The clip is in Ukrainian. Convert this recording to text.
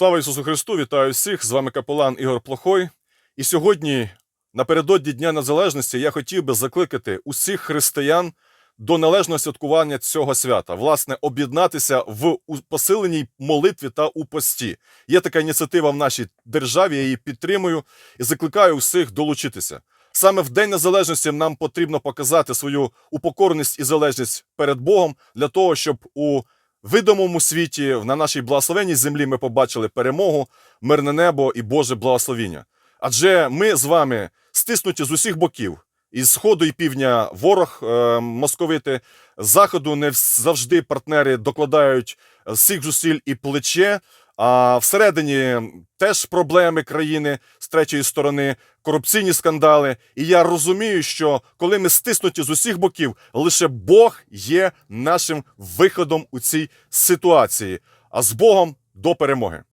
Слава Ісусу Христу! Вітаю всіх! З вами капелан Ігор Плохой. І сьогодні, напередодні Дня Незалежності, я хотів би закликати усіх християн до належного святкування цього свята, власне, об'єднатися в посиленій молитві та у пості. Є така ініціатива в нашій державі, я її підтримую і закликаю усіх долучитися. Саме в День Незалежності нам потрібно показати свою упокореність і залежність перед Богом для того, щоб у видимому світі, на нашій благословенній землі, ми побачили перемогу, мирне небо і Боже благословіння. Адже ми з вами стиснуті з усіх боків. Із сходу і півдня ворог е, московити, з заходу не завжди партнери докладають е, всіх зусиль і плече. А всередині теж проблеми країни з третьої сторони, корупційні скандали. І я розумію, що коли ми стиснуті з усіх боків, лише Бог є нашим виходом у цій ситуації. А з Богом до перемоги.